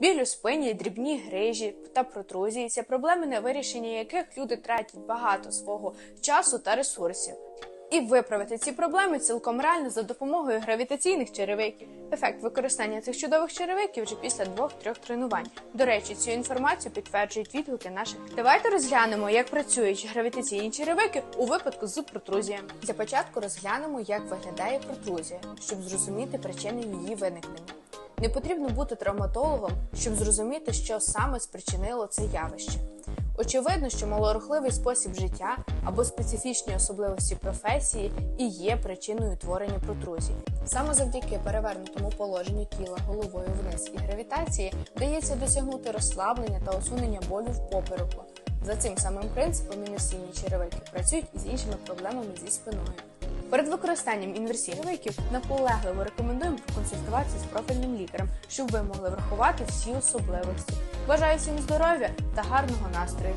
біль у спині, дрібні грижі та протрузії це проблеми, на вирішення яких люди тратять багато свого часу та ресурсів. І виправити ці проблеми цілком реально за допомогою гравітаційних черевиків. Ефект використання цих чудових черевиків вже після двох-трьох тренувань. До речі, цю інформацію підтверджують відгуки наших. Давайте розглянемо, як працюють гравітаційні черевики у випадку з протрузіями. Для початку розглянемо, як виглядає протрузія, щоб зрозуміти причини її виникнення. Не потрібно бути травматологом, щоб зрозуміти, що саме спричинило це явище. Очевидно, що малорухливий спосіб життя або специфічні особливості професії і є причиною утворення протрузій. Саме завдяки перевернутому положенню тіла головою вниз і гравітації вдається досягнути розслаблення та усунення болю в попереку. За цим самим принципом інверсійні черевики працюють і з іншими проблемами зі спиною. Перед використанням інверсійних черевиків наполегливо рекомендуємо проконсультуватися з профільним лікарем, щоб ви могли врахувати всі особливості. Бажаю всім здоров'я та гарного настрою!